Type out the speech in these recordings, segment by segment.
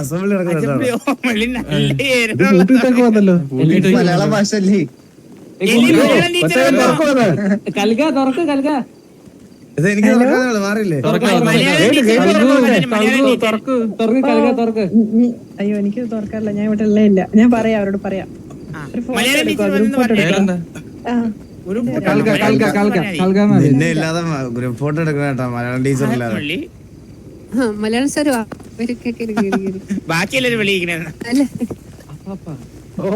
Assembly മലയാള ഭാഷ അല്ലേ? കൽക തുറക്ക് കൽക എനിക്ക് മാറിയില്ലേ? അയ്യോ എനിക്ക് തുറക്കാറില്ല. ഞാൻ ഇവിടെ ഉള്ളേ ഇല്ല. ഞാൻ പറയാം അവരോട് പറയാം. ഗ്രൂപ്പ് ഒരു ഫോട്ടോ എടുക്കണം കേട്ടോ മലയാളം ടീച്ചർ ഇല്ലാതെ. മലയാളം സാർ. ബാക്കിയെല്ലാരും അല്ല? ഓ.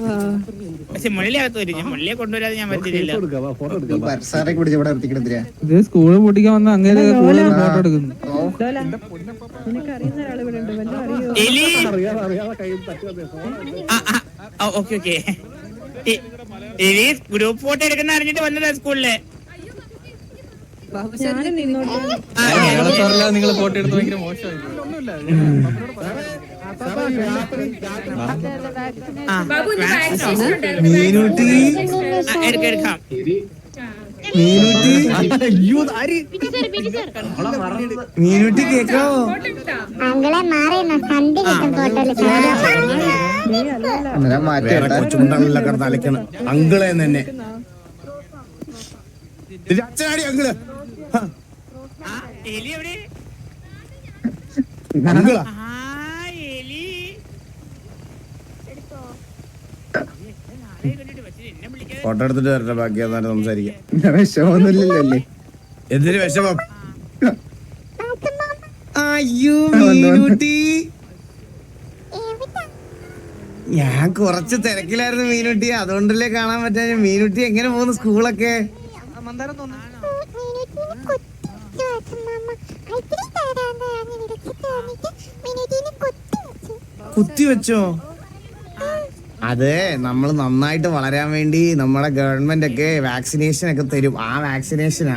ആ, പക്ഷെ മുള്ളിയകത്ത് വരും. ഞാൻ മുള്ളിയെ കൊണ്ടുവരാതെ ഞാൻ പറ്റില്ല ഇത് സ്കൂൾ പൊട്ടിക്കാൻ വന്ന അങ്ങനെ ഫോട്ടോ എടുക്കുന്നു. Okay okay. ഗ്രൂപ്പ് ഫോട്ടോ എടുക്കുന്ന അറിഞ്ഞിട്ട് വന്നതാ സ്കൂളിൽ ബാബു സാർ ഞാനും നിന്നോട്ട് ആ, ഞാൻ- നിങ്ങൾ ഫോട്ടോ എടുത്ത് ഭയങ്കര മോശമായി ആ, മീനൂട്ടി. എടുക്കാം മീനുട്ടി. കേക്കാവോ അങ്ങളെ മാറിയെന്ന. സന്ധി കിട്ടും അങ്കിളെ തന്നെ. ഇത് അച്ഛനാടി അങ്കിൾ. എലി എവിടെ? ആ എലി. ഫോട്ടോ എടുത്തിട്ട് വരട്ടെ ബാക്കി എന്നാലും സംസാരിക്കാം. വിഷമൊന്നുമില്ലല്ലേ എന്തൊരു വിഷമം? അയ്യോ മീനൂട്ടി. ഞാൻ കുറച്ച് തിരക്കിലായിരുന്നു മീനുട്ടി അതുകൊണ്ടല്ലേ കാണാൻ പറ്റാ മീനുട്ടി എങ്ങനെ പോകുന്നു സ്കൂളൊക്കെ? കുത്തി വെച്ചോ? അതെ നമ്മൾ നന്നായിട്ട് വളരാൻ വേണ്ടി നമ്മുടെ ഗവൺമെന്റ് ഒക്കെ വാക്സിനേഷൻ ഒക്കെ തരും. ആ വാക്സിനേഷനാ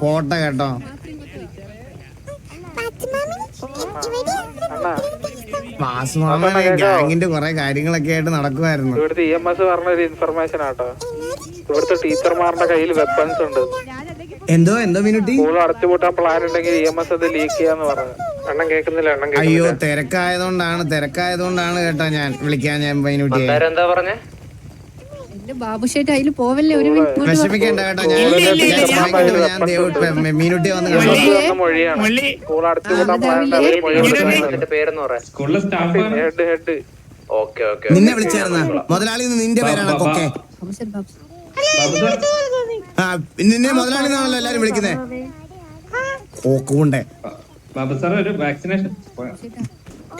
പോട്ട കേട്ടോ. വാസുമാമ ഗാങ്ങിന്റെ കുറെ കാര്യങ്ങളൊക്കെ ആയിട്ട് നടക്കുമായിരുന്നു. ഇവിടുത്തെ ഇ എം എസ് പറഞ്ഞ ഒരു ഇൻഫർമേഷൻ ആട്ടോ. ഇവിടുത്തെ ടീച്ചർമാരുടെ കയ്യിൽ വെപ്പൺസ് ഉണ്ട്. എന്തോ എന്തോ മിനുട്ടി? സ്കൂൾ അടച്ചുപൂട്ടാൻ പ്ലാൻ ഉണ്ടെങ്കിൽ ഇ എം എസ് അത് ലീക്ക് ചെയ്യാന്ന് പറഞ്ഞു. എണ്ണം കേൾക്കുന്നില്ല എണ്ണം അയ്യോ തിരക്കായതുകൊണ്ടാണ് തിരക്കായതുകൊണ്ടാണ് കേട്ടോ ഞാൻ വിളിക്കാൻ ഞാൻ മൈനുട്ടിയെ. എന്താ പറഞ്ഞേ? എന്റെ അതിൽ പോവല്ലേ ഒരു മിനിറ്റ്. വിഷമിക്കണ്ട കേട്ടോ ഞാൻ ഞാൻ ദൈവം മീനുട്ടി വന്ന് മൊഴിയാണ് സ്കൂൾ അടച്ചുപൂട്ടാൻ പ്ലാൻ സ്റ്റാഫ് ഹെഡ് ഹെഡ്. നിന്നെ വിളിച്ചായിരുന്ന? മുതലാളി നിന്റെ പേരാണ് കൊക്കെ. ആ നിന്നെ മുതലാളി എന്നാണല്ലോ എല്ലാരും വിളിക്കുന്നേ. കോക്കുണ്ടേ ബാബു സാർ ഒരു വാക്സിനേഷൻ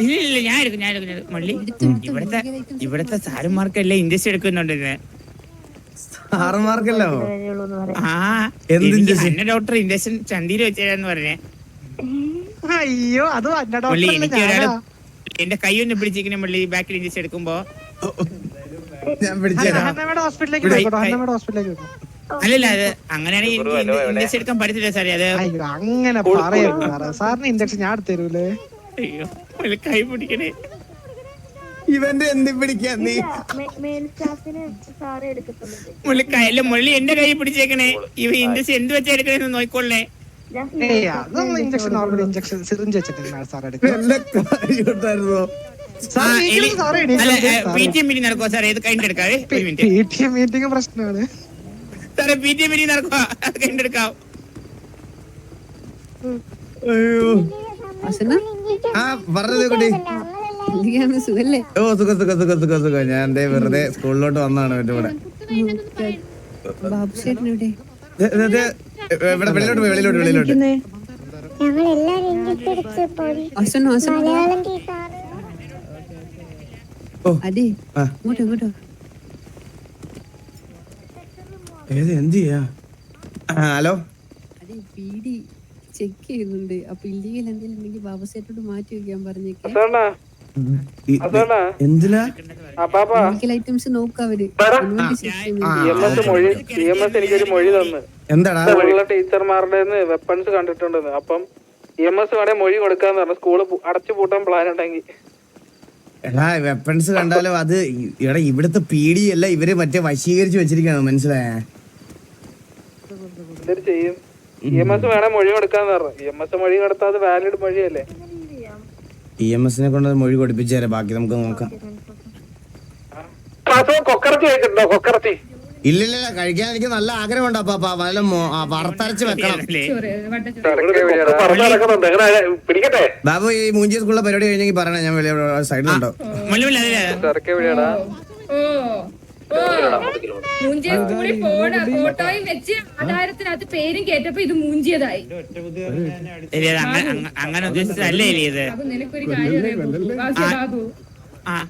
ഇല്ല ഞാൻ എടുക്കും ഞാൻ എടുക്കും മള്ളി ഇവിടുത്തെ ഇവിടുത്തെ സാറുമാർക്കെല്ലാം ഇൻഡസ്ട്രി എടുക്കുന്നുണ്ട് ഇന്ന് ആറുമാർക്കല്ലോ ആ എന്നെ ഡോക്ടർ ഇൻഡസ്ട്രി ചന്തിയിൽ വെച്ചേരാന്ന് പറഞ്ഞേ. അയ്യോ അത് എന്റെ കൈ ഒന്ന് പിടിച്ചിരിക്കുന്ന മള്ളി ബാക്കിൽ ഇൻഡസ്ട്രി എടുക്കുമ്പോ. ഞാൻ പിടിച്ചേരാ ഹന്നമ്മയുടെ ഹോസ്പിറ്റലിലേക്ക് ഇവിടെ- പോയിക്കോട്ടോ. ഹന്നമ്മയുടെ ഹോസ്പിറ്റലിലേക്ക് പോയിക്കോ. അല്ലല്ല അത് അങ്ങനെയാണെങ്കിൽ എനിക്ക് ഇൻജക്ഷൻ എടുക്കാൻ പറ്റത്തില്ല സാറേ അത് അയ്യോ അങ്ങനെ പറയരുത് സാറേ. സാറിന് ഇൻഡക്ഷൻ ഞാൻ എടുത്ത് തരൂലേ? അയ്യോ കൈ പിടിക്കണേ. ഇവന്റെ എന്ത് പിടിക്കാൻ നീ? മെയിൻ സ്റ്റാഫിന് സാറ് എടുക്കത്തുള്ളത് മുള്ളി കൈ അല്ല മുള്ളി എന്റെ കൈ പിടിച്ചേക്കണേ. ഇവ ഇൻജക്ഷൻ എന്ത് വെച്ചാ എടുക്കണേന്ന് നോക്കിക്കൊള്ളേ ഏയ് അതൊന്നും ഇൻജക്ഷൻ നോർമൽ ഇൻജക്ഷൻ സിറിഞ്ച് വെച്ചിട്ട് സാർ എടുക്കുക കാര്യമുണ്ടായിരുന്നോ? മീറ്റിംഗ് നടക്കുവോ? ഇത് ഒരു മിനിറ്റ്. മീറ്റിംഗ് പ്രശ്നമാണ്. സാറേ പി ടി എം മീറ്റിംഗ് നടക്കുവാ? അത് കഴിഞ്ഞിട്ട് അയ്യോ. വാസന ആ പറഞ്ഞത് കുട്ടി സുഖല്ലേ? ഓ സുഖ സുഖ സുഖ സുഖ സുഖ. ഞാൻ ദേ വെറുതെ സ്കൂളിലോട്ട് വന്നാണ് എന്റെ കൂടെ ബാബു ഷേട്ടിനെവിടെ ദേ, ദേ, ദേ, ഇവിടെ വെളിയിലോട്ട് പോയി വെളിയിലോട്ട് വെളിയിലോട്ട് എല്ലാരും ഇഞ്ചക്ഷൻ എടുത്ത് പോയി വാസന വാസന മലയാളം ടീച്ചർ ആ. ഇങ്ങോട്ടോ ഇങ്ങോട്ടോ. ഏത് എന്ത് ചെയ്യാ? ഹലോ? അതെ പീഡി ചെക്ക് ചെയ്യുന്നുണ്ട്. അപ്പൊ ഇല്ലീഗൽ എന്തെങ്കിലും ഉണ്ടെങ്കിൽ ബാബു സേട്ടോട് മാറ്റി വെക്കാൻ പറഞ്ഞേക്കെ. അതാണ് ഈ- അതാണ് എന്തിനാ? ഐറ്റംസ് നോക്കാം അവർ. അതിനുവേണ്ടി system ആ, ഇ എം എസ് മൊഴി ഇ എനിക്കൊരു മൊഴി തന്ന്. എന്താടാ? സ്കൂളിലെ ടീച്ചർമാരുടെ വെപ്പൺസ് കണ്ടിട്ടുണ്ടെന്ന്. അപ്പം ഇ എം എസ് വേണേ മൊഴി കൊടുക്കാന്ന് പറഞ്ഞു. സ്കൂൾ അടച്ചു പൂട്ടാൻ പ്ലാൻ ഉണ്ടെങ്കിൽ എടാ വെപ്പൺസ് കണ്ടാലോ അത് ഇവിടെ എടാ ഇവിടുത്തെ പീഡിയല്ല ഇവർ മറ്റേ വശീകരിച്ച് വെച്ചിരിക്കാണ് മനസ്സിലായേ? ചെയ്യും. ഇ എം എസ് വേണേ മൊഴി കൊടുക്കാന്ന് പറഞ്ഞു. ഇ എം എസ് മൊഴി കൊടുത്താൽ അത് വാലിഡ് മൊഴിയല്ലേ? ഇ എം എസിനെ കൊണ്ട് മൊഴി കൊടുപ്പിച്ചു ബാക്കി നമുക്ക് നോക്കാം. കൊക്കറത്തി കേട്ടിട്ടുണ്ടോ കൊക്കറത്തി ഇല്ലില്ല കഴിക്കാൻ എനിക്ക് നല്ല ആഗ്രഹമുണ്ട്. അപ്പാ വല്ല വറുത്തരച്ച് വെക്കണം. ബാബു ഈ മൂഞ്ചി സ്കൂളിലെ പരിപാടി കഴിഞ്ഞെങ്കിൽ പറയണേ. ഞാൻ വലിയ സൈഡിലുണ്ടോ മൂഞ്ചിയ സ്കൂളിൽ പോണ ഫോട്ടോയും വെച്ച് ആധാരത്തിനകത്ത് പേരും കേട്ടപ്പോ ഇത് മൂഞ്ചിയതായി. അങ്ങനെ ഉദ്ദേശിച്ചതല്ലേ നിനക്കൊരു കാര്യം ബാബു.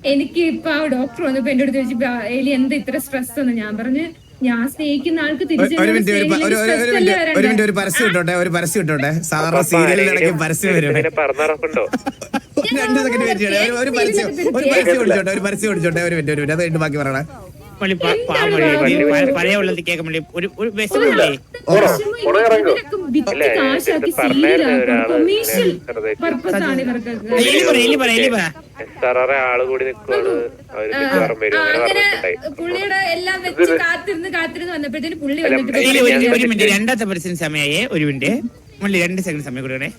എനിക്ക് ഇപ്പൊ ആ ഡോക്ടർ വന്നപ്പോ എന്റെ അടുത്ത് ചോദിച്ചു "ബാ- എലി എന്താ ഇത്ര സ്ട്രെസ് എന്ന്? ഞാൻ പറഞ്ഞു ഞാൻ സ്നേഹിക്കുന്ന ആൾക്ക് തിരിച്ചു ഒരു മിനിറ്റ് ഒരു പ- ഒരു ഒരു- ഒരു മിനിറ്റ് ഒരു മിനിറ്റ് ഒരു പരസ്യം ഇട്ടോട്ടെ ഒരു പരസ്യം ഇട്ടോട്ടെ? സാധാരണ സീരിയലിനിടയ്ക്ക് പരസ്യം വരും രണ്ട് സെക്കൻഡ് വെയിറ്റ് ചെയ്യണേ ഒരു- ഒരു പരസ്യം ഒരു പരസ്യം ഒരു പരസ്യം ഓടിച്ചോട്ടെ ഒരു മിനിറ്റ് ഒരു മിനിറ്റ് അത് കഴിഞ്ഞിട്ട് ബാക്കി പറയണേ. പഴയ ഒരു ഒരു എലി എലി എലി പറ. സാറേ ആൾ കൂടി നിൽക്കുവാണ് അവർ മിക്കവാറും വരും. ആ, അങ്ങനെ അങ്ങനെ പറഞ്ഞിട്ടുണ്ടായി പുള്ളിയുടെ എല്ലാം വെച്ച് കാത്തിരുന്ന് കാത്തിരുന്ന് വന്നപ്പോഴത്തേന് പുള്ളി വന്നിട്ട് ഒരു ഒരു മിനിറ്റ് രണ്ടാമത്തെ പരസ്യം സമയമായേ ഒരു മിനിറ്റ്. മുള്ളി രണ്ട് സെക്കൻഡ് സമയം കൊടുക്കണേ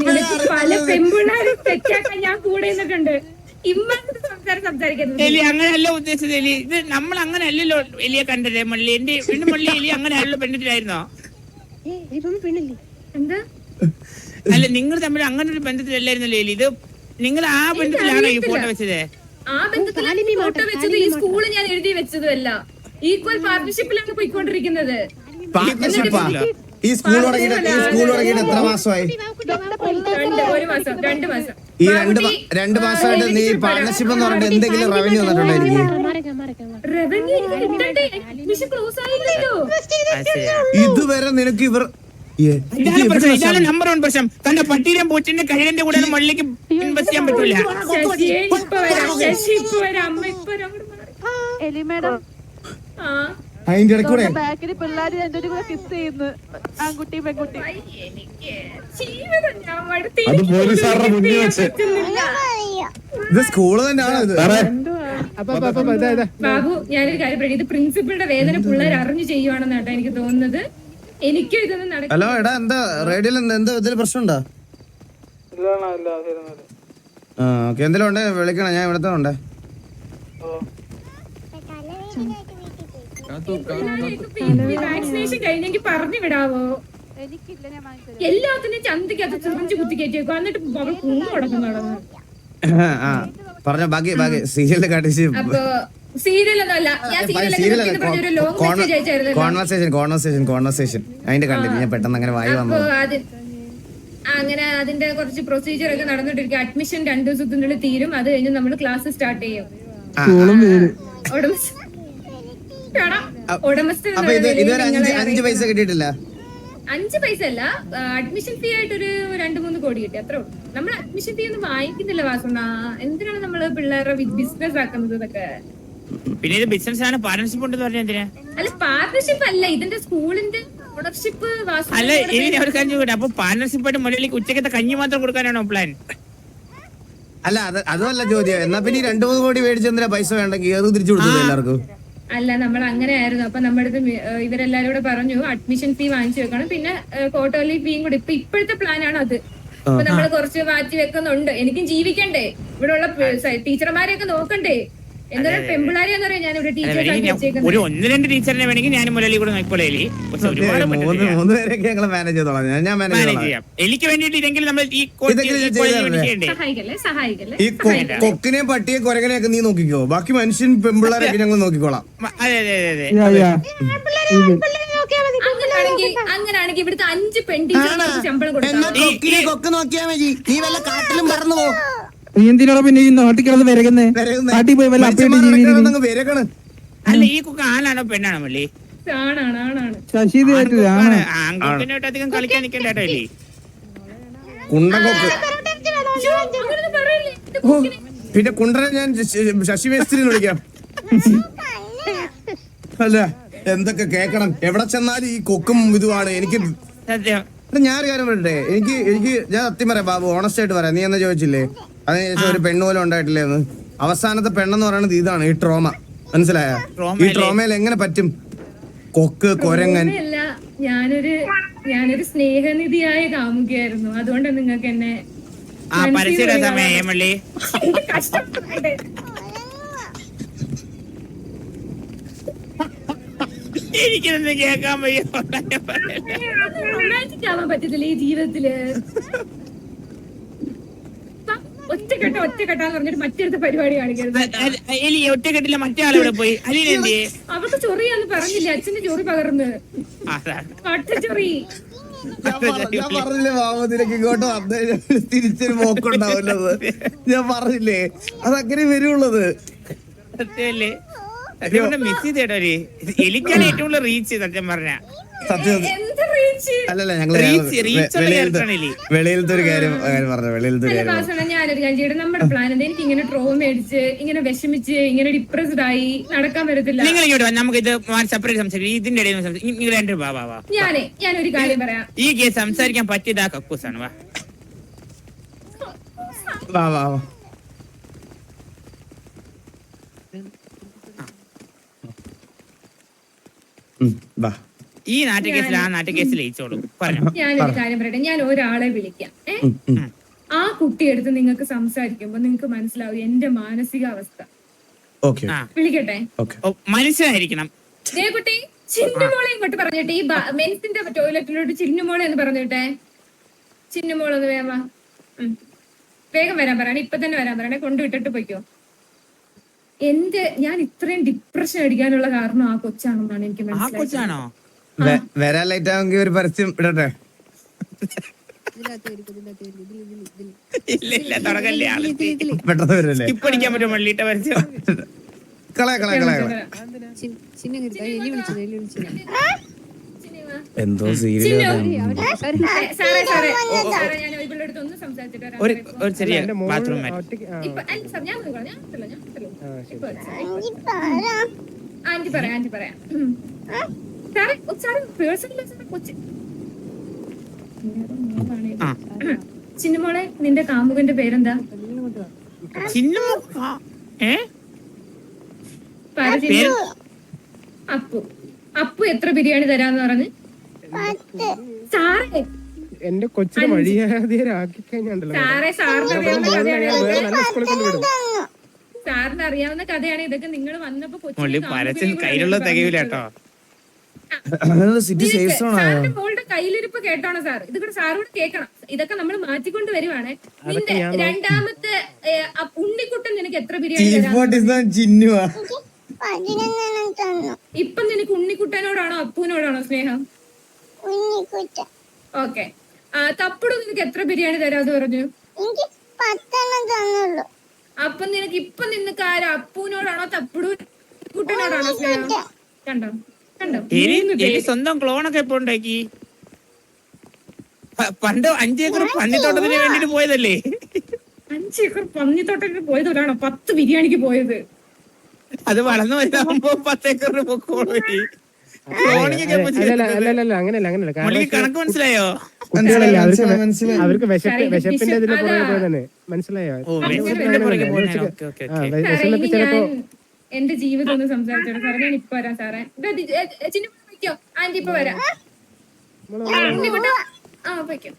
നിനക്ക് പല പെൺപിള്ളാരും തെറ്റാക്കാൻ ഞാൻ കൂടെ നിന്നിട്ടുണ്ട്. ഇമ്മത്തെ സംസാരം സംസാരിക്കുന്നത് എലി അങ്ങനെയല്ല ഉദ്ദേശിച്ചത് എലി. ഇത് നമ്മൾ അങ്ങനെ അല്ലല്ലോ എലിയെ കണ്ടത്. മള്ളി എന്റെ പിന്നെ മള്ളി എലി അങ്ങനെ അല്ലല്ലോ പെണ്ണിട്ടിലായിരുന്നോ എന്താ? അല്ല നിങ്ങൾ തമ്മിൽ അങ്ങനെ ഒരു ബന്ധത്തിലല്ലായിരുന്നല്ലോ എലി. ഇത് നിങ്ങൾ ആ ബന്ധത്തിലാണോ ഈ ഫോട്ടോ വെച്ചത്? ആ ബന്ധത്തിൽ ഫോട്ടോ വെച്ചത്. ഈ സ്കൂൾ ഞാൻ എഴുതി വെച്ചതുമല്ല. ഈക്വൽ പാർട്ണർഷിപ്പിലാണ് പോയിക്കൊണ്ടിരിക്കുന്നത്. ഈ സ്കൂൾ തുടങ്ങിയിട്ട് എത്ര മാസമായി? രണ്ട് ഒരു മാസം രണ്ട് മാസം. ഈ രണ്ട് രണ്ട് മാസമായിട്ട് നീ പാർട്ണർഷിപ്പ് എന്ന് പറഞ്ഞിട്ട് എന്തെങ്കിലും റവന്യൂ വന്നിട്ടുണ്ടോ എനിക്ക് റവന്യൂ കിട്ടണ്ടേ? അഡ്മിഷൻ ക്ലോസ് ആയില്ലല്ലോ. ഇതുവരെ നിനക്ക് ഇവർ ഇതാണ് പ്രശ്നം. ഇതാണ് നമ്പർ വൺ പ്രശ്നം. തന്റെ പട്ടീരം പൂച്ചിന്റെ കഴിവിന്റെ കൂടെ മള്ളിക്ക് ഇൻവെസ്റ്റ് ചെയ്യാൻ പറ്റൂല. ശശിയെ ഇപ്പൊ വരാം ശശി ഇപ്പൊ അമ്മ ഇപ്പൊ വരാം. അങ്ങോട്ട് എലി മേഡം. അതിന്റെ ഇടയ്ക്കൂടെ ബാക്കിൽ പിള്ളേര് എന്റെ കൂടെ കിസ് ചെയ്യുന്നു. ആൺകുട്ടി പെൺകുട്ടി. ഐ, എനിക്ക് ജീവിതം ഞാൻ മടുത്ത് അത് പോലീസ് സാറിന്റെ ഇത് മുന്നിൽ വെച്ച്. ഇത് സ്കൂൾ തന്നെയാണ് ഇത്? ബാബു ഞാനൊരു കാര്യം പറയും. ഇത് പ്രിൻസിപ്പളുടെ വേദന പിള്ളേർ അറിഞ്ഞു ചെയ്യുവാണെന്ന് കേട്ടോ എനിക്ക് തോന്നുന്നത്. എനിക്കും ഇതൊന്നും നടക്കും ഹലോ എടാ എന്താ റേഡിയോയിൽ എന്താ ഇതിൽ പ്രശ്നമുണ്ടോ? ആ ഓക്കെ എന്തെങ്കിലും ഉണ്ടേ? വിളിക്കണം ഞാൻ ഇവിടുത്തെ ഉണ്ടേ. വാക്സിനേഷൻ കഴിഞ്ഞെങ്കിൽ പറഞ്ഞു വിടാവോ? എല്ലാത്തിനും ചന്തയ്ക്ക് അത് ചെറിഞ്ചു കുത്തി കയറ്റിയേക്കും എന്നിട്ട് അവൾ കുന്നു ആ പറഞ്ഞോ ബാക്കി ബാക്കി സീരിയലിൽ കാട്ടിച്ച് അപ്പൊ കോൺവെർസേഷൻ കോൺവെർസേഷൻ കോൺവെർസേഷൻ അതിന്റെ കണ്ടിട്ട് ഞാൻ പെട്ടെന്ന് അങ്ങനെ വായി വന്നു. അങ്ങനെ അതിന്റെ കുറച്ച് പ്രൊസീജിയർ ഒക്കെ നടന്നിട്ടിരിക്കും. അഡ്മിഷൻ രണ്ടു ദിവസത്തിനുള്ളിൽ തീരും. അത് കഴിഞ്ഞ് നമ്മൾ ക്ലാസ് സ്റ്റാർട്ട് ചെയ്യും. ഉടമസ്ഥ അപ്പൊ ഇത് ഇതുവരെ അഞ്ച് അഞ്ച് പൈസ കിട്ടിയിട്ടില്ല? അഞ്ച് പൈസ അല്ല. അഡ്മിഷൻ ഫീ ആയിട്ട് ഒരു രണ്ട് മൂന്ന് കോടി കിട്ടി. അത്രേ ഉള്ളൂ. നമ്മൾ അഡ്മിഷൻ ഫീ ഒന്നും വാങ്ങിക്കുന്നില്ല വാസുണ്ണ. എന്തിനാണ് നമ്മൾ പിള്ളേരുടെ ബിസിനസ് ആക്കുന്നത് ഇതൊക്കെ പിന്നെ ഇത് ബിസിനസ് ആണ്. പാർട്ണർഷിപ്പ് ഉണ്ടെന്ന് പറഞ്ഞാൽ എന്തിനാ? അല്ല പാർട്ണർഷിപ്പ് അല്ല. ഇതിന്റെ സ്കൂളിന്റെ ഓണർഷിപ്പ് അല്ല ഇനി ഒരു കാര്യം ചോദിക്കട്ടെ അപ്പൊ പാർട്ണർഷിപ്പ് ആയിട്ട് മുരളിക്ക് ഉച്ചക്കത്തെ കഞ്ഞി മാത്രം കൊടുക്കാനാണോ പ്ലാൻ അല്ല അത് അതുമല്ല ചോദ്യം. എന്നാ പിന്നെ രണ്ടു മൂന്ന് കോടി മേടിച്ചെന്തിനാ പൈസ വേണ്ടെങ്കിൽ അത് തിരിച്ചു കൊടുത്തു എല്ലാവർക്കും. അല്ല നമ്മൾ അങ്ങനെ ആയിരുന്നു അപ്പൊ നമ്മുടെ അടുത്ത് ഇവരെല്ലാരും കൂടെ പറഞ്ഞു അഡ്മിഷൻ ഫീ വാങ്ങിച്ചു വെക്കണം. പിന്നെ ക്വാർട്ടർലി ഫീയും കൂടി ഇപ്പൊ ഇപ്പോഴത്തെ പ്ലാൻ ആണ് അത്. അപ്പൊ നമ്മൾ കുറച്ച് മാറ്റി വെക്കുന്നുണ്ട്. എനിക്കും ജീവിക്കണ്ടേ? ഇവിടെ ഉള്ള ടീച്ചർമാരെയൊക്കെ നോക്കണ്ടേ? ഒരു ഒന്ന് രണ്ട് ടീച്ചറിനെ വേണമെങ്കിൽ ഞാൻ മുരളി കൂടെ നോക്കിക്കോളെ എലി. പക്ഷെ ഒരുപാട് മൂന്ന് പറ്റത്തില്ല. മൂന്ന് പേരൊക്കെ ഞങ്ങൾ മാനേജ് ചെയ്തോളാം. ഞാൻ ചെയ്യാം. എനിക്ക് വേണ്ടിയിട്ട് ഇതെങ്കിലും നമ്മൾ ഈ ഈ കൊക്കിനെ പട്ടിയെ കൊരകനെയൊക്കെ നീ നോക്കിക്കോ. ബാക്കി മനുഷ്യൻ പെമ്പിള്ളേരൊക്കെ ഞങ്ങൾ നോക്കിക്കോളാം. അങ്ങനെയാണെങ്കിൽ അതെ അതെ അതെ അങ്ങനാണെങ്കിൽ അങ്ങനാണെങ്കിൽ ഇവിടുത്തെ അഞ്ച് പെൺ ടീച്ചർമാർക്ക് ശമ്പളം കൊടുക്കാം കൊക്കിനെ കൊക്ക് നോക്കിയാ മതി. നീ വല്ല കാട്ടിലും പറന്നു പോ. നീ എന്തിനാണ് പിന്നെ ഈ നാട്ടിൽ കിടന്ന് വിരകുന്നേ? നാട്ടിൽ പോയി വല്ല അപ്പേട്ട് വിരകണ്. അല്ല ഈ കുക്ക് ആണാണോ പെണ്ണാണോ ആണാണ് ശശി അധികം കളിക്കാൻ പിന്നെ കുണ്ടനെ ഞാൻ ശ- ശശി മേസ്ത്രി വിളിക്കാം. അല്ല എന്തൊക്കെ കേക്കണം? എവിടെ ചെന്നാലും ഈ കൊക്കും ഇതുമാണ്. എനിക്ക് ഞാൻ ഒരു കാര്യം പറയട്ടെ? എനിക്ക് എനിക്ക് ഞാൻ സത്യം പറയാം ബാബു ഓണസ്റ്റ് ആയിട്ട് പറയാം. നീ എന്നാ ചോദിച്ചില്ലേ? അതിനുശേഷം ഒരു പെണ്ണ് പോലും ഉണ്ടായിട്ടില്ലേ എന്ന് അവസാനത്തെ പെണ്ണെന്ന് പറയുന്നത് ഇതാണ് ഈ ട്രോമ. മനസ്സിലായ? ഈ ട്രോമയിൽ എങ്ങനെ പറ്റും? കൊക്ക് കൊരങ്ങൻ. അല്ല ഞാനൊരു ഞാനൊരു സ്നേഹനിധിയായ കാമുകയായിരുന്നു. അതുകൊണ്ട് നിങ്ങൾക്ക് എന്നെ എനിക്കൊന്നും കേൾക്കാൻ വയ്യ. റൊമാന്റിക് ആവാൻ പറ്റത്തില്ല ഈ ജീവിതത്തിൽ. ഒറ്റക്കെട്ട ഒറ്റക്കെട്ടാന്ന് പറഞ്ഞിട്ട് മറ്റൊരു പരിപാടി കാണിക്കരുത്. എലി ഒറ്റക്കെട്ടില്ല മറ്റേ ആളിവിടെ പോയി? അലീനെന്തിയെ അവർക്ക് ചൊറിയാന്ന് പറഞ്ഞില്ല. അച്ഛന്റെ ചൊറി പകർന്ന്. അതാണ് പട്ട ചൊറി ഞാൻ പറ- ഞാൻ പറഞ്ഞില്ലേ മാമതിലേക്ക് ഇങ്ങോട്ട് വന്നു തിരിച്ചൊരു പോക്കുണ്ടാവില്ലത് ഞാൻ പറഞ്ഞില്ലേ? അതങ്ങനെ വരുള്ളത്. സത്യമല്ലേ സത്യം മിസ് ചെയ്തേട്ടോ എലിക്കാണ് ഏറ്റവും കൂടുതൽ റീച്ച് സത്യം പറഞ്ഞ. സത്യം. അല്ലല്ല ഉള്ള വെളിയിലത്തെ ഒരു കാര്യം പറഞ്ഞു വെളിയിലത്തെ ഒരു കാര്യം ഞാനൊരു കാര്യം ചെയ്യട്ടെ? നമ്മുടെ പ്ലാൻ എന്താ? എനിക്ക് ഇങ്ങനെ ട്രോമ അടിച്ച് ഇങ്ങനെ വിഷമിച്ച് ഇങ്ങനെ ഡിപ്രസ്ഡ് ആയി നടക്കാൻ പറ്റത്തില്ല. നിങ്ങൾ ഇങ്ങോട്ട് വാ നമുക്ക് ഇത് സെപ്പറേറ്റ് സംസാരിക്കും. ഇതിന്റെ ഇടയിൽ സംസാരിക്കും. നിങ്ങൾ രണ്ടു വാ വാ വാ. ഞാനേ ഞാനൊരു കാര്യം പറയാം. ഈ കേസ് സംസാരിക്കാൻ പറ്റിയതാ കക്കൂസാണ്. വാ. വാ വാ വാ. ഉം, വാ. ഈ നാട്ടു കേസിൽ ആ നാട്ടു കേസിൽ ജയിച്ചോളൂ. പറഞ്ഞു. ഞാനൊരു കാര്യം പറയട്ടെ. ഞാൻ ഒരാളെ വിളിക്കാം. ഏ. ആ കുട്ടിയെടുത്ത് നിങ്ങൾക്ക് സംസാരിക്കുമ്പോ നിങ്ങൾക്ക് മനസ്സിലാവും എന്റെ മാനസികാവസ്ഥ. ഓക്കെ ആ. വിളിക്കട്ടെ? ഓക്കെ. ഓ, മനുഷ്യനായിരിക്കണം. ദേ കുട്ടി ചിന്നുമോളെ ഇങ്ങോട്ട് പറഞ്ഞിട്ടെ ഈ ബ- മെൻസിന്റെ ടോയ്ലറ്റിലോട്ട് ചിന്നുമോളെ എന്ന് പറഞ്ഞിട്ടെ? ചിന്നുമോളെ ഒന്ന് വേഗം വാ. ഉം. വേഗം വരാൻ പറയണേ ഇപ്പൊ തന്നെ വരാൻ പറയണേ കൊണ്ടുവിട്ടിട്ട് പോയിക്കോ. എന്റെ ഞാൻ ഇത്രയും ഡിപ്രഷൻ അടിക്കാനുള്ള കാരണം ആ കൊച്ചാണെന്നാണ് എനിക്ക് ആ മനസ്സിലായത് കൊച്ചാണോ വരാൻ ലൈറ്റ് ആവുമെങ്കിൽ ഒരു പരസ്യം ഇടട്ടെ? ഇല്ല തുടങ്ങല്ലേ ആൾ പെട്ടെന്ന് വരല്ലേ? സ്കിപ്പ് അടിക്കാൻ പറ്റും പരസ്യം? കളയ കളയ കളയ എന്തോ സീരിയൽ ഒരു ഒരു ചെറിയ ബാത്റൂം. ആന്റി പറയാം ആന്റി പറയാം. ചിന്നുമോളെ നിന്റെ കാമുകന്റെ പേരെന്താ. അപ്പു. അപ്പു എത്ര ബിരിയാണി തരാന്ന് പറഞ്ഞ്? സാറേ. എന്റെ കൊച്ചിനെ വഴിയാതിരാക്കി കഴിഞ്ഞാണ്ടല്ലോ സാറേ സാറിന് അറിയാവുന്ന കഥയാണ് വേറെ നല്ല സ്കൂളിൽ കൊണ്ടുവിടും സാറിന് അറിയാവുന്ന കഥയാണ് ഇതൊക്കെ. നിങ്ങൾ വന്നപ്പോ കൊച്ചു കയ്യിലുള്ള ആണ് തികയില്ല കേട്ടോ. സിറ്റി സേഫ് സോൺ ആയോ സാറിന്റെ മോളുടെ കയ്യിലിരിപ്പ് കേട്ടാണോ സാർ? ഇത് കൂടെ സാറോട് കേൾക്കണം ഇതൊക്കെ നമ്മൾ മാറ്റിക്കൊണ്ട് വരുവാണ്. നിന്റെ രണ്ടാമത്തെ ഉണ്ണിക്കുട്ടൻ നിനക്ക് എത്ര ബിരിയാണി ഇപ്പൊ നിനക്ക് ഉണ്ണിക്കുട്ടനോടാണോ അപ്പുവിനോടാണോ സ്നേഹം? ഉണ്ണിക്കുട്ട ഓക്കെ. തപ്പുടു നിനക്ക് എത്ര ബിരിയാണി തരാതെ പറഞ്ഞു? അപ്പൊ നിനക്ക് ഇപ്പൊ നിനക്ക് ആരാ അപ്പുവിനോടാണോ തപ്പുടു കുട്ടനോടാണോ സ്നേഹം? കണ്ടോ? എലി സ്വന്തം ക്ലോണൊക്കെ ഇപ്പൊ ഉണ്ടാക്കി? പണ്ട് അഞ്ചേക്കർ പന്നിത്തോട്ടത്തിന് വേണ്ടിട്ട് പോയതല്ലേ? അഞ്ചേക്കർ പന്നിത്തോട്ടത്തിന് പോയതോടാണോ പത്ത് ബിരിയാണിക്ക് പോയത്. അത് വളർന്നു വരുമ്പോ പത്തേക്കറിന് പൊക്കോളൂ അങ്ങനെയല്ല അങ്ങനെയല്ല. കണക്ക് മനസ്സിലായോ? അവർക്ക് വിശപ്പിന്റെ വിശപ്പ് പുറകെ പോയതന്നെ മനസ്സിലായോ? ഓ വിശപ്പിന്റെ പുറകെ പോകുന്നതാണ്. Okay, okay, okay. വെ- സാറേ, ചിലപ്പോ എന്റെ ജീവിതം ഒന്ന് സംസാരിച്ചോ സാറേ ഞാൻ ഇപ്പൊ വരാം സാറേ. ചിന്നു വയ്ക്കോ. ആന്റി ഇപ്പൊ വരാം. ആ വയ്ക്കോ.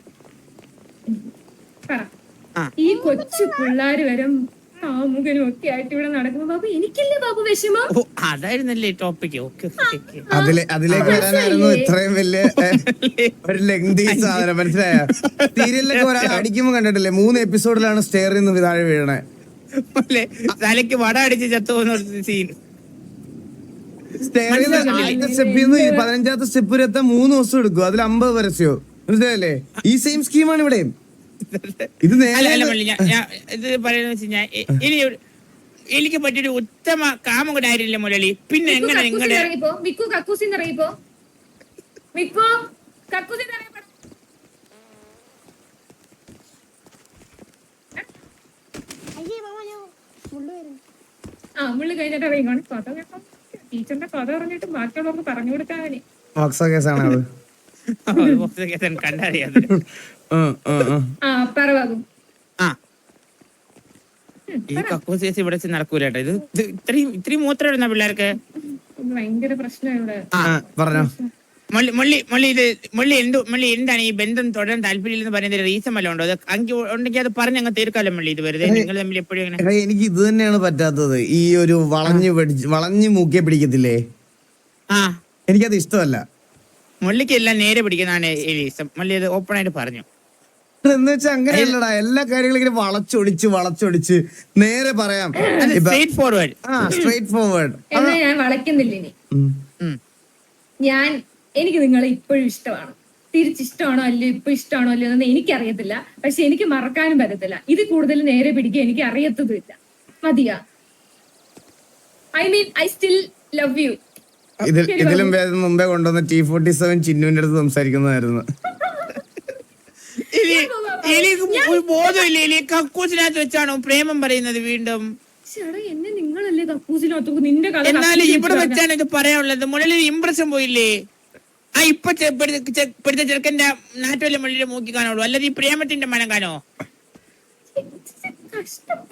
പറ. ഈ കൊച്ചു പിള്ളാര് വരും കാമുകനും ഒക്കെ ആയിട്ട് ഇവിടെ നടക്കുമ്പോ ബാബു എനിക്കില്ലേ ബാബു വിഷമം? ഓ അതായിരുന്നല്ലേ ടോപ്പിക് ഓക്കെ ഓക്കെ അതിലെ അതിലേക്ക് വരാനായിരുന്നു ഇത്രയും വലിയ ഒരു ലെങ്തി സാധനം മനസ്സിലായ? സീരിയലിലൊക്കെ ഒരാൾ അടിക്കുമ്പോ കണ്ടിട്ടില്ലേ മൂന്ന് എപ്പിസോഡിലാണ് സ്റ്റെയറിൽ നിന്ന് താഴെ വീഴണേ. തലയ്ക്ക് വട അടിച്ച് ചത്തു പോകുന്ന സീൻ പതിനഞ്ചാമത്തെ സ്റ്റെപ്പ് വരെ എത്താൻ മൂന്ന് ദിവസം എടുക്കും. അതിൽ അമ്പത് പരസ്യോ. മനസ്സിലായല്ലേ? ഈ സെയിം സ്കീമാണ് ഇവിടെ ഇത് അല്ല അല്ല മള്ളി ഞാൻ ഞാൻ ഇത് ഇനി എനിക്ക് പറ്റിയൊരു ഉത്തമ കാമം കൂടെ ആയിരുന്നില്ല മുരളി. പിന്നെ മിക്കു എങ്ങനെ ആ മുള്ളി കഴിഞ്ഞിട്ട് കഥ കേട്ടോ ടീച്ചറിന്റെ കഥ പറഞ്ഞിട്ട് ബാക്കിയുള്ളവർക്ക് പറഞ്ഞു ഈ കക്കൂസ് കേസ് ഇവിടെ വെച്ച് നടക്കൂല കേട്ടോ. ഇത് ഇത് ഇത്രയും ഇത്രയും മൂത്രം ഇടുന്ന പിള്ളേർക്ക് ഭയങ്കര പ്രശ്നം ഇവിടെ. ആ. പറഞ്ഞോ. മള്ളി മള്ളി മള്ളി ഇത് മള്ളി എന്ത് മള്ളി എന്താണ് ഈ ബന്ധം തുടരാൻ താല്പര്യമില്ലെന്ന് പറയുന്നത് റീസൺ വല്ല ഉണ്ടോ? അത് ഉണ്ടെങ്കിൽ അത് പറഞ്ഞ് അങ്ങ് തീർക്കാലോ മള്ളി ഇത് വെറുതെ? നിങ്ങൾ തമ്മിൽ എപ്പോഴും ഇങ്ങനെ എനിക്ക് ഇത് തന്നെയാണ് പറ്റാത്തത്. ഈ ഒരു വളഞ്ഞു പിടിച്ച് വളഞ്ഞു മൂക്കിയെ പിടിക്കത്തില്ലേ? ആ. എനിക്കത് ഇഷ്ടമല്ല. മള്ളിക്ക് എല്ലാം നേരെ പിടിക്കുന്നതാണ് എലീസം മള്ളി അത് ഓപ്പൺ ആയിട്ട് പറഞ്ഞു. എന്ന് വെച്ചാൽ അങ്ങനെയല്ലടാ. എല്ലാ കാര്യങ്ങളും ഇങ്ങനെ വളച്ചൊടിച്ച് വളച്ചൊടിച്ച് നേരെ പറയാം. സ്ട്രേറ്റ് ഫോർവേഡ് ആ സ്ട്രേറ്റ് ഫോർവേഡ് ഞാൻ വളയ്ക്കുന്നില്ല ഇനി. ഞാൻ എനിക്ക് നിങ്ങളെ ഇപ്പോഴും ഇഷ്ടമാണ്. തിരിച്ചിഷ്ടമാണോ അല്ലയോ ഇപ്പൊ ഇഷ്ടമാണോ അല്ലയോ എന്ന് എനിക്കറിയത്തില്ല. പക്ഷെ എനിക്ക് മറക്കാനും പറ്റത്തില്ല. ഇത് കൂടുതൽ നേരെ പിടിക്കുക എനിക്ക് അറിയത്തതുമില്ല മതിയാ? I mean I still love you. ഇതിൽ ഇതിലും ഭേദം മുമ്പേ കൊണ്ടുവന്ന ടി ഫോർട്ടി സെവൻ ചിന്നുവിന്റെ അടുത്ത് സംസാരിക്കുന്നതായിരുന്നു. കക്കൂസിനകത്ത് വെച്ചാണോ പ്രേമം പറയുന്നത് വീണ്ടും? എന്നെ നിങ്ങളല്ലേ കക്കൂസിനകത്ത് നിന്റെ എന്നാലും ഇവിടെ വെച്ചാണ് ഇത് പറയാനുള്ളത്. മുകളിൽ ഇംപ്രഷൻ പോയില്ലേ? ആ ഇപ്പൊ പിടിച്ച ചെറുക്കന്റെ നാട്ടുവല്ല മുള്ളിൽ മൂക്കി കാണുള്ളൂ. അല്ലാതെ ഈ പ്രേമത്തിന്റെ മനം കാണോ?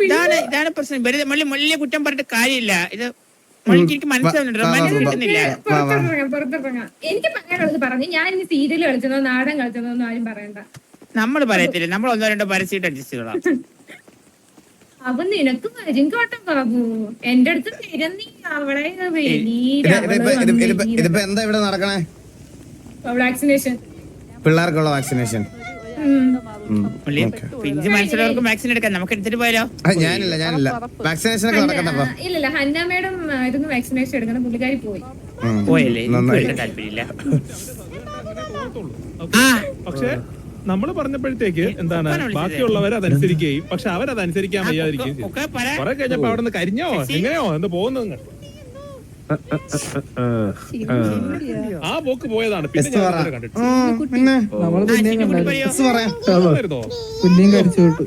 ഇതാണ് ഇതാണ് പ്രശ്നം. വെറുതെ മുള്ളി മുള്ളിലെ കുറ്റം പറഞ്ഞിട്ട് കാര്യമില്ല. ഇത് നമ്മൾ എനിക്ക് മനസ്സിലാവുന്നുണ്ട് റൊമാൻസ് കിട്ടുന്നില്ല. പുറത്തിറങ്ങാം പുറത്തിറങ്ങാം. എനിക്ക് പറയാനുള്ളത് പറഞ്ഞു. ഞാൻ ഇനി സീരിയൽ കളിച്ചതോ നാടൻ കളിച്ചതോ ഒന്നും ആരും പറയണ്ട. നമ്മൾ പറയത്തില്ല. നമ്മൾ ഒന്നോ രണ്ടോ പരസ്യമായിട്ട് അഡ്ജസ്റ്റ് അപ്പൊ നിനക്ക് വരും കേട്ടോ ബാബു. എന്റെ അടുത്ത് തരം നീ അവളെ ഇതിപ്പോ എന്താ ഇവിടെ നടക്കണേ? വാക്സിനേഷൻ പിള്ളേർക്കുള്ള വാക്സിനേഷൻ പിഞ്ച് വാക്സിൻ എടുക്കാം നമുക്ക് എടുത്തിട്ട് പോയാലോ? ഞാനില്ല ഞാനില്ല. വാക്സിനേഷൻ ഒക്കെ ഇല്ലല്ല ഹന്ന മേഡം ഇതൊന്നും വാക്സിനേഷൻ എടുക്കുന്ന പുള്ളിക്കാരി പോയി. പോയല്ലേ? താല്പര്യമില്ല. പക്ഷെ നമ്മൾ പറഞ്ഞപ്പോഴത്തേക്ക് എന്താണ്. ബാക്കിയുള്ളവർ അതനുസരിക്കുകയും പക്ഷെ അവരതനുസരിക്കാൻ വയ്യാതിരിക്കുകയും കുറെ കഴിഞ്ഞപ്പോ അവിടെ നിന്ന് കരിഞ്ഞോ എങ്ങനെയോ? എന്താ പോകുന്നു ആ പോക്ക് പോയതാണ്. പിന്നെ ഞാൻ പറ. ഇതുവരെ കണ്ടിട്ടില്ല. പിന്നെ? നമ്മൾ ആ, പിന്നെയും കണ്ടായിരുന്നു പറയോ? എസ് പറയാം പിന്നെയും കടിച്ചു വിട്ടു.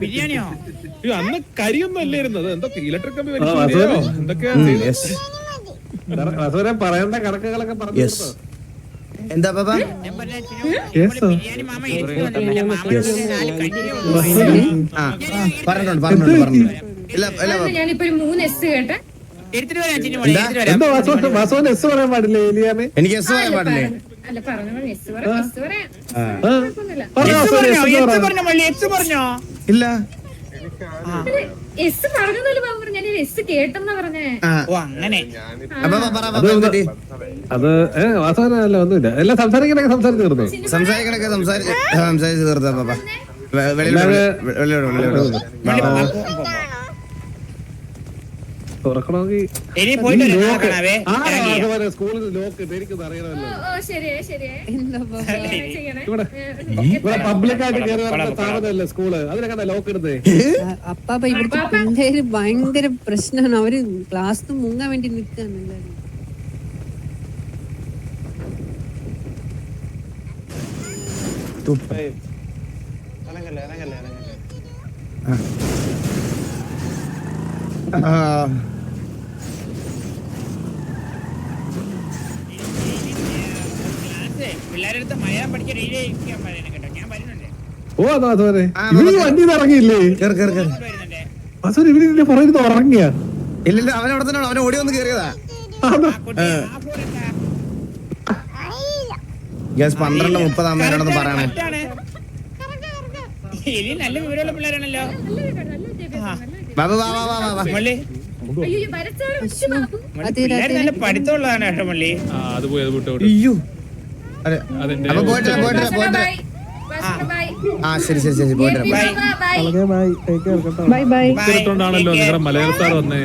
ബിരിയാണിയോ? അന്ന് കരിയൊന്നും അല്ലായിരുന്നത് എന്തൊക്കെ ഇലക്ട്രിക് കമ്പി വലിച്ചോ എന്തൊക്കെയാ ചെയ്തത്? യെസ്. പറയേണ്ട കണക്കുകളൊക്കെ യെസ്. എന്താ പാപ്പ? ഞാൻ പറഞ്ഞ ചിന്നു, ബിരിയാണി മാമ ഒരു നാല് കഞ്ഞിയേ ഉള്ളൂ. ആ പറഞ്ഞോണ്ട് പറഞ്ഞോണ്ട് പറഞ്ഞോണ്ട് ഇല്ല ഞാനിപ്പോ ഒരു മൂന്ന് എസ് കേട്ടെ. ഏ എനിക്ക് എസ് പറയാൻ പാടില്ലേ? ഇല്ല. എസ് പറഞ്ഞതല്ലേ ബാബു പറഞ്ഞു. ഞാൻ എസ് കേട്ടെന്നാ പറഞ്ഞേ. ഓ അങ്ങനെ? അത് വാസവനല്ല ഒന്നുമില്ല. എല്ലാം സംസാരിക്കണൊക്കെ സംസാരിച്ചു തീർന്നു? സംസാരിക്കണൊക്കെ സംസാരിച്ച് സംസാരിച്ച് തീർത്താ പാപ്പ വെളിയിലോട്ട് വിളി- വെളിയിലോട്ട്. തുറക്കണമെങ്കിൽ? സ്കൂളിൽ ലോക്ക് എനിക്കൊന്നും അറിയണമല്ലോ ഇവിടെ പബ്ലിക് ആയിട്ട് കയറി വരുന്ന സ്ഥാപനമല്ലേ സ്കൂൾ? അതിനൊക്കെ ലോക്ക് ഇടുന്നേ? അപ്പാപ്പ ഇവിടുത്തെ പിള്ളേര് ഭയങ്കര പ്രശ്നമാണ് അവർ ക്ലാസ് മുങ്ങാൻ വേണ്ടി നിൽക്കാണ് എല്ലാരും. ആ. അടുത്ത് മലയാളം പഠിച്ച ഡെയിലി ഇരിക്കാൻ പറയണം കേട്ടോ. ഞാൻ വരുന്നുണ്ട്. ഓ അതാ അതോരെ ഇവർ വണ്ടിയിൽ ഇറങ്ങിയില്ലേ? കേറ് കേറ് കേറ്. വരുന്നുണ്ട്. വാസവൻ ഇവർ ഇതിന്റെ പുറകിൽ നിന്ന് ഉറങ്ങിയ? ഇല്ലില്ല അവൻ അവിടെ തന്നെ അവൻ ഓടി വന്ന് കയറിയതാ ആ കുട്ടി ആ ഫോൺ എന്താ? ഗ്യാസ് പന്ത്രണ്ട് മുപ്പത് അമ്മേനോടൊന്ന് പറയണേ. കറക്റ്റാണ്. എലി നല്ല വിവരമുള്ള പിള്ളേരാണല്ലോ. ബാബു വാ വാ വാ വാ വാ. മള്ളി. അയ്യോ വരച്ചാണ് ബാബു മള്ളി, പിള്ളേര്. നല്ല പഠിത്തമുള്ളതാണ് കേട്ടോ മള്ളി. ആ അത് പോയി അത് വിട്ടു വിട്ടു. അയ്യോ. അപ്പൊ പോയിട്ട് വരാം, പോയിട്ട് വരാം, ബൈ പോയിട്ട് ബൈ വരാം. ബൈ ബൈ ആ ശരി ശരി ശരി പോയിട്ട് വരാം. Bye bye. ബൈ വളരെ ബൈ ടേക്ക് ബൈ കേട്ടോ ബൈ ബൈ Bye. എടുത്തോണ്ടാണല്ലോ Take care. നിങ്ങളുടെ മലയാള സാർ വന്നേ